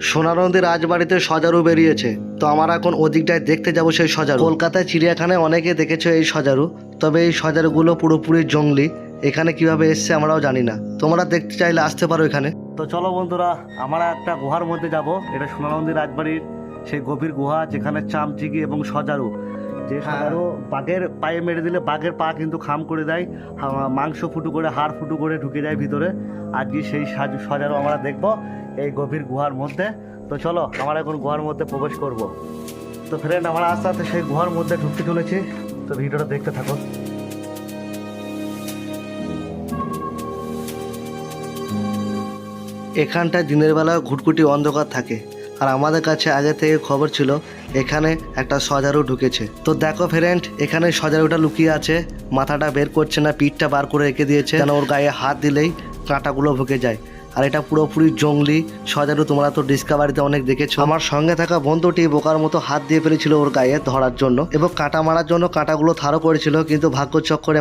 সোনারন্দি রাজবাড়িতে সজারু বেরিয়েছে। তো আমার এখন ওদিকটায় দেখতে যাব সেই সজারু। কলকাতায় চিড়িয়াখানায় অনেকে দেখেছে এই সজারু। তবে এই সজারুগুলো পুরোপুরি জঙ্গলি। এখানে কীভাবে এসছে আমরাও জানি না। তোমরা দেখতে চাইলে আসতে পারো এখানে। তো চলো বন্ধুরা, আমরা একটা গুহার মধ্যে যাব। এটা সোনানন্দী রাজবাড়ির সেই গভীর গুহা, যেখানে চামচিকি এবং সজারু। যে সজারু বাঘের পায়ে মেরে দিলে বাঘের পা কিন্তু খাম করে দেয় মাংস ফুটু করে, হাড় ফুটু করে ঢুকে যায় ভিতরে। আজকে সেই সাজ- সজারু আমরা দেখব এই গভীর গুহার মধ্যে। তো চলো, আমরা এখন গুহার মধ্যে প্রবেশ করব। তো ফ্রেন্ড আমরা আস্তে আস্তে সেই গুহার মধ্যে ঢুকতে চলেছি। তো ভিডিওটা দেখতে থাকো। এখানটায় দিনের বেলা ঘুটঘুটি অন্ধকার থাকে। আর আমাদের কাছে আগে থেকে খবর ছিল, এখানে একটা সজারু ঢুকেছে। তো দেখো ফ্রেন্ড এখানে সজারুটা লুকিয়ে আছে, মাথাটা বের করছে না, পিঠটা বার করে রেখে দিয়েছে, যেন ওর গায়ে হাত দিলেই কাঁটাগুলো ঢুকে যায়। আর এটা পুরোপুরি জঙ্গলি সজারু, তোমরা তো ডিসকাভারিতে অনেক দেখেছ। আমার সঙ্গে থাকা বন্ধুটি বোকার মতো হাত দিয়ে ফেলেছিল ওর গায়ে ধরার জন্য এবং কাঁটা মারার জন্য কাঁটাগুলো ধারও করেছিল, কিন্তু ভাগ্য চক্করে